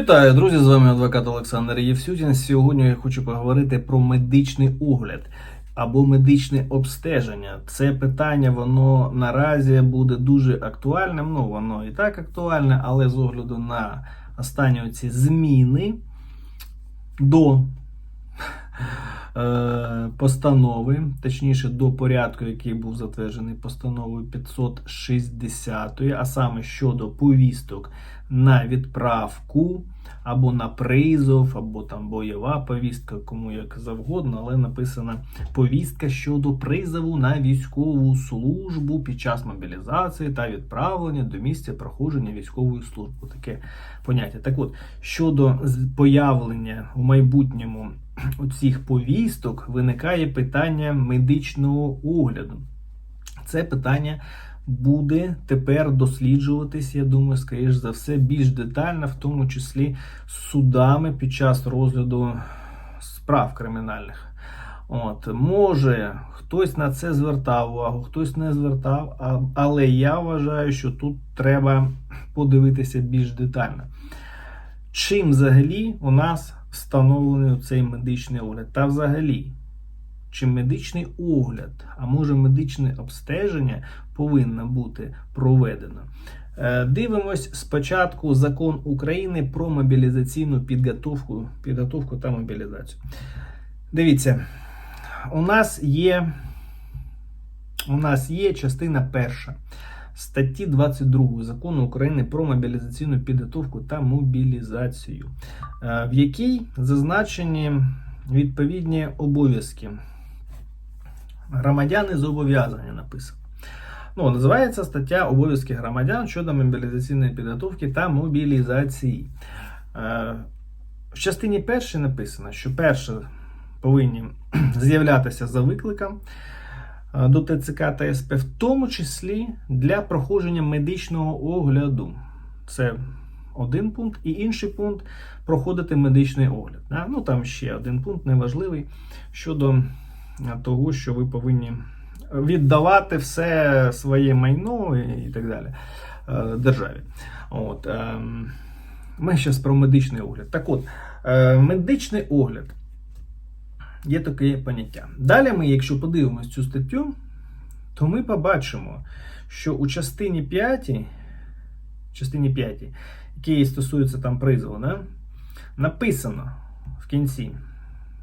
Вітаю, друзі! З вами адвокат Олександр Євсютін. Сьогодні я хочу поговорити про медичний огляд або медичне обстеження. Це питання воно наразі буде дуже актуальним. Ну, воно і так актуальне, але з огляду на останні ці зміни до постанови, точніше до порядку, який був затверджений постановою 560, а саме щодо повісток на відправку або на призов, або там бойова повістка, кому як завгодно, але написана повістка щодо призову на військову службу під час мобілізації та відправлення до місця проходження військової служби. Таке поняття. Так от, щодо появлення у майбутньому оцих повісток, виникає питання медичного огляду. Це питання буде тепер досліджуватись, я думаю, скоріш за все, більш детально, в тому числі судами під час розгляду справ кримінальних. От, може, хтось на це звертав увагу, хтось не звертав, але я вважаю, що тут треба подивитися більш детально. Чим взагалі у нас встановлений цей медичний огляд? Та взагалі, чи медичний огляд, а може медичне обстеження повинно бути проведено. Е, Дивимось спочатку закон України про мобілізаційну підготовку, підготовку та мобілізацію. Дивіться, у нас є, у нас є частина перша статті 22 закону України про мобілізаційну підготовку та мобілізацію, е, в якій зазначені відповідні обов'язки. Громадяни зобов'язані написано. Ну, називається стаття обов'язки громадян щодо мобілізаційної підготовки та мобілізації. Е, В частині першій написано, що перше повинні з'являтися за викликом до ТЦК та СП, в тому числі для проходження медичного огляду. Це один пункт, і інший пункт проходити медичний огляд. Ну там ще один пункт неважливий щодо е, того, що ви повинні віддавати все своє майно і так далі е, державі. От, ем, ми зараз про медичний огляд. Так от, е, медичний огляд є таке поняття. Далі ми, якщо подивимось цю статтю, то ми побачимо, що у частині 5, частині 5 який стосується там призову, да, написано в кінці,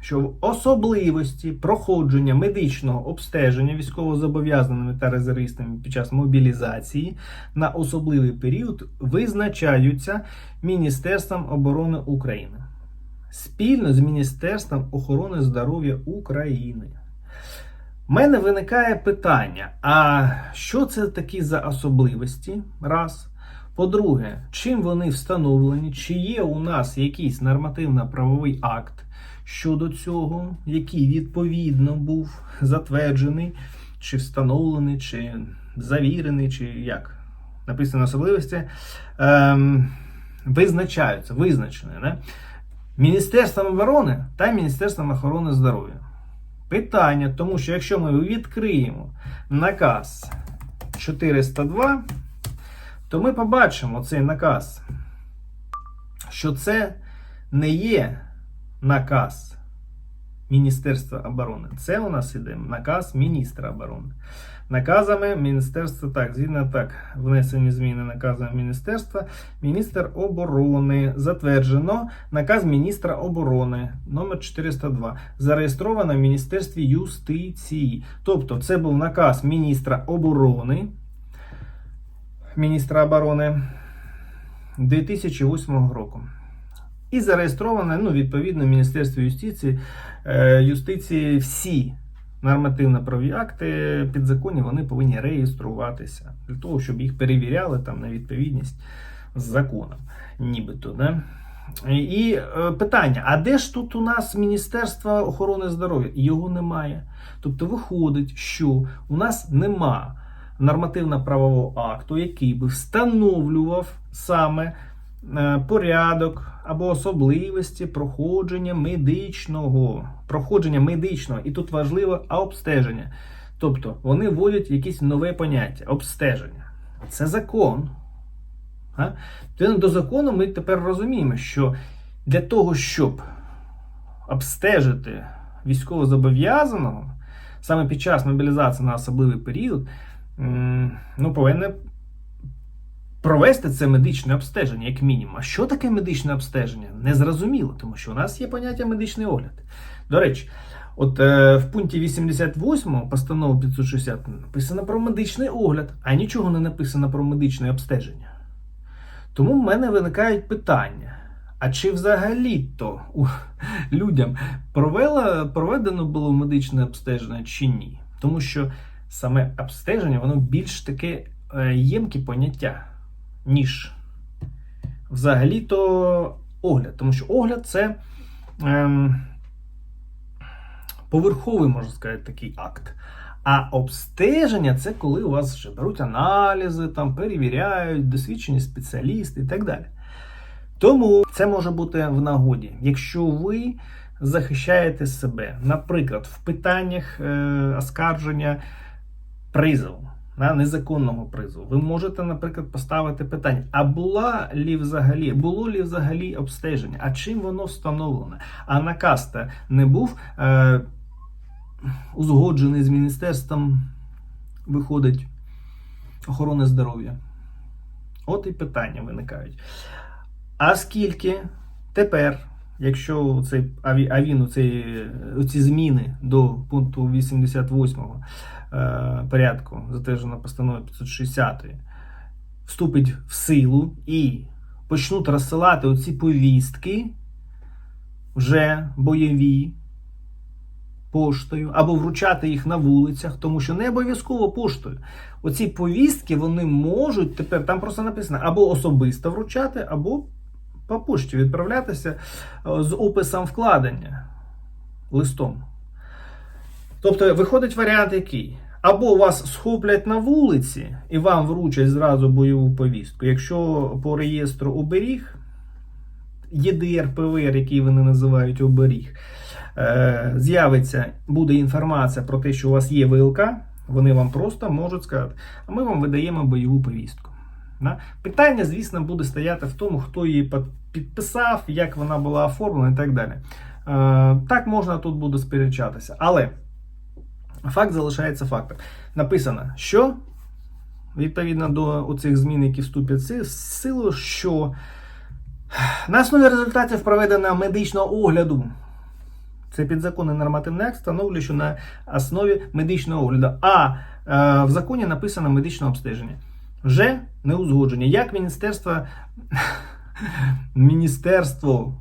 що в особливості проходження медичного обстеження військовозобов'язаними та резервістами під час мобілізації на особливий період визначаються Міністерством оборони України спільно з Міністерством охорони здоров'я України. У мене виникає питання: а що це такі за особливості? Раз. По-друге, чим вони встановлені? Чи є у нас якийсь нормативно-правовий акт щодо цього, який відповідно був затверджений, чи встановлений, чи завірений, чи як? Написано особливості. Ем, визначаються, визначені. Не? Міністерством оборони та Міністерством охорони здоров'я. Питання, тому що якщо ми відкриємо наказ 402, то ми побачимо цей наказ, що це не є наказ Міністерства оборони. Це у нас іде наказ міністра оборони. Наказами міністерства так, згідно так, внесені зміни наказами міністерства, міністр оборони затверджено наказ міністра оборони номер 402 зареєстровано в Міністерстві юстиції. Тобто, це був наказ міністра оборони, міністра оборони 2008 року. І зареєстровано, ну, відповідно, в Міністерстві юстиції, е, юстиції всі нормативно-правові акти підзаконні, вони повинні реєструватися для того, щоб їх перевіряли там на відповідність з законом. Нібито, да? І е, питання: а де ж тут у нас Міністерство охорони здоров'я? Його немає. Тобто виходить, що у нас нема нормативно-правового акту, який би встановлював саме порядок або особливості проходження медичного, проходження медичного, і тут важливо обстеження. Тобто вони вводять якесь нове поняття обстеження. Це закон. До закону ми тепер розуміємо, що для того, щоб обстежити військовозобов'язаного саме під час мобілізації на особливий період, ну, повинне провести це медичне обстеження, як мінімум. А що таке медичне обстеження? Незрозуміло, тому що у нас є поняття медичний огляд. До речі, от е, в пункті 88 постанови 560 написано про медичний огляд, а нічого не написано про медичне обстеження. Тому в мене виникають питання. А чи взагалі-то людям провела, проведено було медичне обстеження чи ні? Тому що саме обстеження, воно більш таке е, ємке поняття, ніж взагалі-то огляд. Тому що огляд це ем, поверховий, можна сказати, такий акт. А обстеження це коли у вас вже беруть аналізи, там перевіряють, досвідчені спеціалісти і так далі. Тому це може бути в нагоді, якщо ви захищаєте себе, наприклад, в питаннях е, оскарження призову, на незаконного призову, ви можете, наприклад, поставити питання: а була лі взагалі, було лі взагалі обстеження? А чим воно встановлено? А наказ то не був е, узгоджений з міністерством, виходить, охорони здоров'я. От і питання виникають. А скільки тепер, якщо цей, а ві- а він оці, оці зміни до пункту 88 е, порядку, затверджено постановою 560, вступить в силу і почнуть розсилати оці повістки вже бойові поштою, або вручати їх на вулицях, тому що не обов'язково поштою. Оці повістки вони можуть тепер, там просто написано, або особисто вручати, або по пошті відправлятися е, з описом вкладення листом. Тобто виходить варіант який? Або вас схоплять на вулиці і вам вручать зразу бойову повістку. Якщо по реєстру оберіг, ЄДР, ПВР, який вони називають оберіг, е, з'явиться, буде інформація про те, що у вас є ВЛК, вони вам просто можуть сказати, а ми вам видаємо бойову повістку. Питання, звісно, буде стояти в тому, хто її підписав, як вона була оформлена і так далі. Е, так можна тут буде сперечатися. Але факт залишається фактом. Написано, що відповідно до оцих змін, які вступлять в силу, що на основі результатів проведеного медичного огляду. Це підзаконний нормативний акт встановлює, що на основі медичного огляду. А е, в законі написано медичне обстеження. Вже не узгодження. Як Міністерство, Міністерство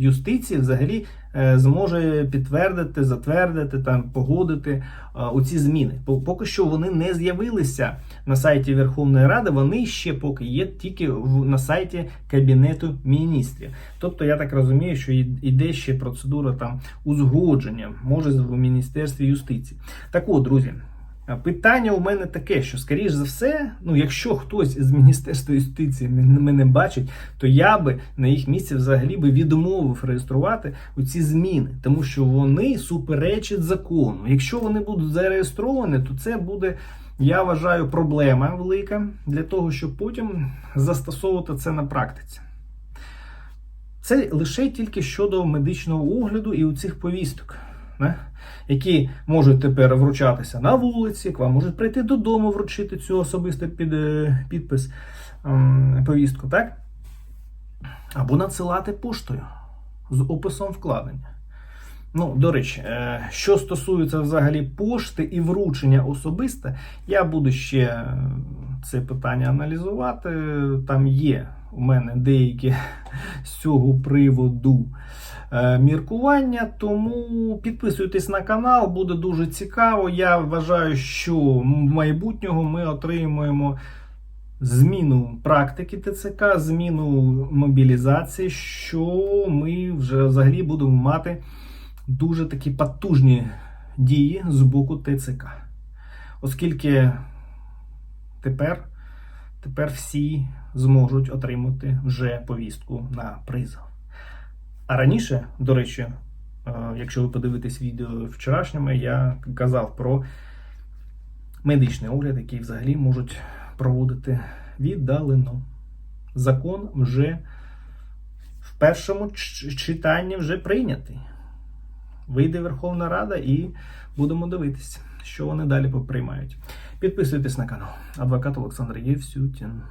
юстиції взагалі е, зможе підтвердити, затвердити, там, погодити е, оці зміни. Поки що вони не з'явилися на сайті Верховної Ради, вони ще поки є тільки в, на сайті Кабінету міністрів. Тобто, я так розумію, що іде ще процедура там узгодження, може в Міністерстві юстиції. Так от, друзі. А Питання у мене таке, що, скоріш за все, ну, якщо хтось з Міністерства юстиції мене бачить, то я би на їх місці взагалі би відмовив реєструвати оці зміни, тому що вони суперечать закону. Якщо вони будуть зареєстровані, то це буде, я вважаю, проблема велика для того, щоб потім застосовувати це на практиці. Це лише тільки щодо медичного огляду і у цих повісток, не? Які можуть тепер вручатися на вулиці, к вам можуть прийти додому, вручити цю особистий під, е, підпис ем, повістку, так? Або надсилати поштою з описом вкладення. Ну, до речі, е, що стосується взагалі пошти і вручення особисте, я буду ще е, це питання аналізувати. Там є у мене деякі з цього приводу міркування, тому підписуйтесь на канал, буде дуже цікаво. Я вважаю, що в майбутнього ми отримуємо зміну практики ТЦК, зміну мобілізації, що ми вже взагалі будемо мати дуже такі потужні дії з боку ТЦК. Оскільки тепер, тепер всі зможуть отримати вже повістку на призов. А раніше, до речі, е, якщо ви подивитесь відео вчорашньому, я казав про медичний огляд, який взагалі можуть проводити віддалено. закон вже в першому читанні вже прийнятий. Вийде Верховна Рада і будемо дивитися, що вони далі поприймають. Підписуйтесь на канал. Адвокат Олександр Євсютін.